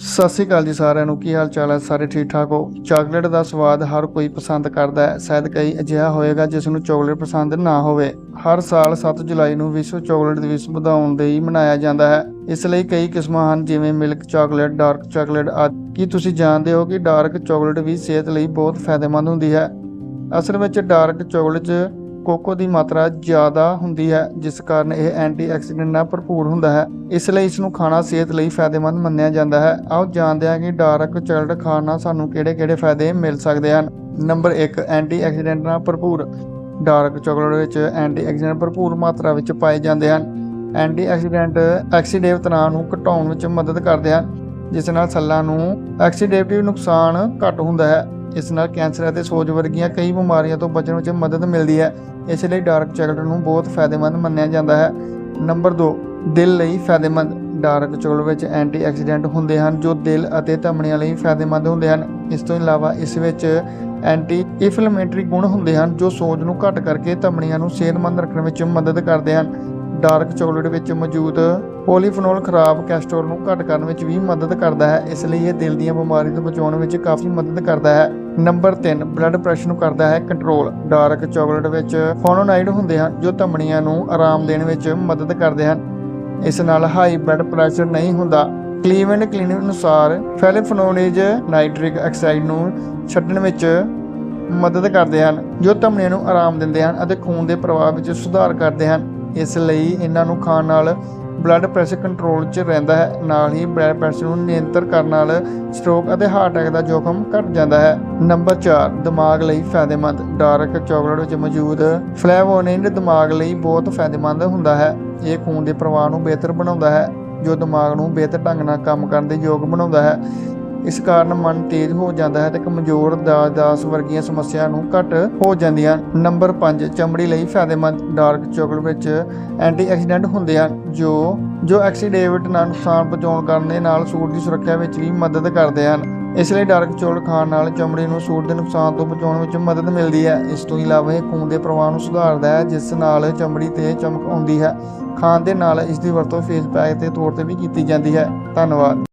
ਸਤਿ ਸ਼੍ਰੀ ਅਕਾਲ ਜੀ ਸਾਰਿਆਂ ਨੂੰ, ਕੀ ਹਾਲ ਚਾਲ ਹੈ? ਸਾਰੇ ਠੀਕ ਠਾਕ ਹੋ? ਚਾਕਲੇਟ ਦਾ ਸਵਾਦ ਹਰ ਕੋਈ ਪਸੰਦ ਕਰਦਾ ਹੈ। ਸ਼ਾਇਦ ਕਈ ਅਜਿਹਾ ਹੋਏਗਾ ਜਿਸ ਨੂੰ ਚਾਕਲੇਟ ਪਸੰਦ ਨਾ ਹੋਵੇ। ਹਰ ਸਾਲ 7 ਜੁਲਾਈ ਨੂੰ ਵਿਸ਼ਵ ਚਾਕਲੇਟ ਦਿਵਸ ਵਧਾਉਣ ਲਈ ਮਨਾਇਆ ਜਾਂਦਾ ਹੈ। ਇਸ ਲਈ ਕਈ ਕਿਸਮਾਂ ਹਨ, ਜਿਵੇਂ ਮਿਲਕ ਚਾਕਲੇਟ, ਡਾਰਕ ਚਾਕਲੇਟ ਆਦਿ। ਕੀ ਤੁਸੀਂ ਜਾਣਦੇ ਹੋ ਕਿ ਡਾਰਕ ਚਾਕਲੇਟ ਵੀ ਸਿਹਤ ਲਈ ਬਹੁਤ ਫਾਇਦੇਮੰਦ ਹੁੰਦੀ ਹੈ? ਅਸਲ ਵਿੱਚ ਡਾਰਕ ਚਾਕਲੇਟ 'ਚ ਕੋਕੋ ਦੀ ਮਾਤਰਾ ਜ਼ਿਆਦਾ ਹੁੰਦੀ ਹੈ, ਜਿਸ ਕਾਰਨ ਇਹ ਐਂਟੀਆਕਸੀਡੈਂਟ ਨਾਲ ਭਰਪੂਰ ਹੁੰਦਾ ਹੈ। ਇਸ ਲਈ ਇਸ ਨੂੰ ਖਾਣਾ ਸਿਹਤ ਲਈ ਫਾਇਦੇਮੰਦ ਮੰਨਿਆ ਜਾਂਦਾ ਹੈ। ਆਓ ਜਾਣਦੇ ਹਾਂ ਕਿ ਡਾਰਕ ਚਾਕਲੇਟ ਖਾਣ ਨਾਲ ਸਾਨੂੰ ਕਿਹੜੇ-ਕਿਹੜੇ ਫਾਇਦੇ ਮਿਲ ਸਕਦੇ ਹਨ। ਨੰਬਰ 1 ਐਂਟੀਆਕਸੀਡੈਂਟ ਨਾਲ ਭਰਪੂਰ। ਡਾਰਕ ਚਾਕਲੇਟ ਵਿੱਚ ਐਂਟੀਆਕਸੀਡੈਂਟ ਭਰਪੂਰ ਮਾਤਰਾ ਵਿੱਚ ਪਾਏ ਜਾਂਦੇ ਹਨ। ਐਂਟੀਆਕਸੀਡੈਂਟ ਐਕਸੀਡੇਵ ਤਣਾਅ ਨੂੰ ਘਟਾਉਣ ਵਿੱਚ ਮਦਦ ਕਰਦੇ ਹਨ, ਜਿਸ ਨਾਲ ਸੱਲਾਂ ਨੂੰ ਐਕਸੀਡੇਟਿਵ ਨੁਕਸਾਨ ਘੱਟ ਹੁੰਦਾ ਹੈ। ਇਸ ਨਾਲ ਕੈਂਸਰ ਅਤੇ ਸੋਜ ਵਰਗੀਆਂ ਕਈ ਬਿਮਾਰੀਆਂ ਤੋਂ ਬਚਣ ਵਿੱਚ ਮਦਦ ਮਿਲਦੀ ਹੈ। ਇਸ ਲਈ ਡਾਰਕ ਚਾਕਲੇਟ ਨੂੰ ਬਹੁਤ ਫਾਇਦੇਮੰਦ ਮੰਨਿਆ ਜਾਂਦਾ ਹੈ। ਨੰਬਰ 2 ਦਿਲ ਲਈ ਫਾਇਦੇਮੰਦ। ਡਾਰਕ ਚਾਕਲੇਟ ਵਿੱਚ ਐਂਟੀਆਕਸੀਡੈਂਟ ਹੁੰਦੇ ਹਨ ਜੋ ਦਿਲ ਅਤੇ ਧਮਨੀਆਂ ਲਈ ਫਾਇਦੇਮੰਦ ਹੁੰਦੇ ਹਨ। ਇਸ ਤੋਂ ਇਲਾਵਾ ਇਸ ਵਿੱਚ ਐਂਟੀ ਇਨਫਲੇਮੇਟਰੀ ਗੁਣ ਹੁੰਦੇ ਹਨ ਜੋ ਸੋਜ ਨੂੰ ਘੱਟ ਕਰਕੇ ਧਮਣੀਆਂ ਨੂੰ ਸਿਹਤਮੰਦ ਰੱਖਣ ਵਿੱਚ ਮਦਦ ਕਰਦੇ ਹਨ। ਡਾਰਕ ਚਾਕਲੇਟ ਵਿੱਚ ਮੌਜੂਦ ਪੋਲੀਫੀਨੋਲ ਖਰਾਬ ਕੋਲੇਸਟ੍ਰੋਲ ਨੂੰ ਘੱਟ ਕਰਨ ਵਿੱਚ ਵੀ ਮਦਦ ਕਰਦਾ ਹੈ, ਇਸ ਲਈ ਇਹ ਦਿਲ ਦੀਆਂ ਬਿਮਾਰੀਆਂ ਤੋਂ ਬਚਾਉਣ ਵਿੱਚ ਕਾਫੀ ਮਦਦ ਕਰਦਾ ਹੈ। ਨੰਬਰ 3 ਬਲੱਡ ਪ੍ਰੈਸ਼ਰ ਨੂੰ ਕਰਦਾ ਹੈ ਕੰਟਰੋਲ। ਡਾਰਕ ਚਾਕਲੇਟ ਵਿੱਚ ਫੋਨੋਨਾਈਡ ਹੁੰਦੇ ਹਨ, ਜੋ ਧਮਨੀਆਂ ਨੂੰ ਆਰਾਮ ਦੇਣ ਵਿੱਚ ਮਦਦ ਕਰਦੇ ਹਨ। ਇਸ ਨਾਲ ਹਾਈ ਬਲੱਡ ਪ੍ਰੈਸ਼ਰ ਨਹੀਂ ਹੁੰਦਾ। ਕਲੀਵੈਂਡ ਕਲੀਨਿਕ ਅਨੁਸਾਰ ਫੈਲੀਫਨੋਲੇਜ ਨਾਈਟ੍ਰਿਕ ਆਕਸਾਈਡ ਨੂੰ ਛੱਡਣ ਵਿੱਚ ਮਦਦ ਕਰਦੇ ਹਨ, ਜੋ ਧਮਨੀਆਂ ਨੂੰ ਆਰਾਮ ਦਿੰਦੇ ਹਨ ਅਤੇ ਖੂਨ ਦੇ ਪ੍ਰਵਾਹ ਵਿੱਚ ਸੁਧਾਰ ਕਰਦੇ ਹਨ। ਇਸ ਲਈ ਇਹਨਾਂ ਨੂੰ ਖਾਣ ਨਾਲ ਬਲੱਡ ਪ੍ਰੈਸ਼ਰ ਕੰਟਰੋਲ 'ਚ ਰਹਿੰਦਾ ਹੈ। ਨਾਲ ਹੀ ਬਲੱਡ ਪ੍ਰੈਸ਼ਰ ਨੂੰ ਨਿਯੰਤਰਣ ਕਰਨ ਨਾਲ ਸਟ੍ਰੋਕ ਅਤੇ ਹਾਰਟ ਅਟੈਕ ਦਾ ਜੋਖਮ ਘਟ ਜਾਂਦਾ ਹੈ। ਨੰਬਰ 4 ਦਿਮਾਗ ਲਈ ਫਾਇਦੇਮੰਦ। ਡਾਰਕ ਚਾਕਲੇਟ ਵਿੱਚ ਮੌਜੂਦ ਫਲੇਵੋਨੋਇਡ ਦਿਮਾਗ ਲਈ ਬਹੁਤ ਫਾਇਦੇਮੰਦ ਹੁੰਦਾ ਹੈ। ਇਹ ਖੂਨ ਦੇ ਪ੍ਰਵਾਹ ਨੂੰ ਬਿਹਤਰ ਬਣਾਉਂਦਾ ਹੈ, ਜੋ ਦਿਮਾਗ ਨੂੰ ਬਿਹਤਰ ਢੰਗ ਨਾਲ ਕੰਮ ਕਰਨ ਦੇ ਯੋਗ ਬਣਾਉਂਦਾ ਹੈ। ਇਸ ਕਾਰਨ ਮਨ ਤੇਜ਼ ਹੋ ਜਾਂਦਾ ਹੈ ਤੇ ਕਮਜ਼ੋਰ ਦਾ ਦਾਸ ਵਰਗੀਆਂ ਸਮੱਸਿਆ ਨੂੰ ਘੱਟ ਹੋ ਜਾਂਦੀਆਂ ਹਨ। ਨੰਬਰ 5 ਚਮੜੀ ਲਈ ਫਾਇਦੇਮੰਦ ਡਾਰਕ ਚਾਕਲੇਟ ਵਿੱਚ ਐਂਟੀ ਐਕਸੀਡੈਂਟ ਹੁੰਦੇ ਹਨ, ਜੋ ਜੋ ਐਕਸੀਡੇਵਟ ਨਾਲ ਨੁਕਸਾਨ ਪਹੁੰਚਾਉਣ ਕਰਨ ਦੇ ਨਾਲ ਸੂਰ ਦੀ ਸੁਰੱਖਿਆ ਵਿੱਚ ਵੀ ਮਦਦ ਕਰਦੇ ਹਨ। ਇਸ ਲਈ ਡਾਰਕ ਚਾਕਲੇਟ ਖਾਣ ਨਾਲ ਚਮੜੀ ਨੂੰ ਸੂਰ ਦੇ ਨੁਕਸਾਨ ਤੋਂ ਬਚਾਉਣ ਵਿੱਚ ਮਦਦ ਮਿਲਦੀ ਹੈ। ਇਸ ਤੋਂ ਇਲਾਵਾ ਇਹ ਖੂਨ ਦੇ ਪ੍ਰਵਾਹ ਨੂੰ ਸੁਧਾਰਦਾ ਹੈ, ਜਿਸ ਨਾਲ ਚਮੜੀ ਤੇ ਚਮਕ ਆਉਂਦੀ ਹੈ। ਖਾਣ ਦੇ ਨਾਲ ਇਸ ਦੀ ਵਰਤੋਂ ਫੇਸ ਪੈਕ ਦੇ ਤੌਰ ਤੇ ਵੀ ਕੀਤੀ ਜਾਂਦੀ ਹੈ। ਧੰਨਵਾਦ।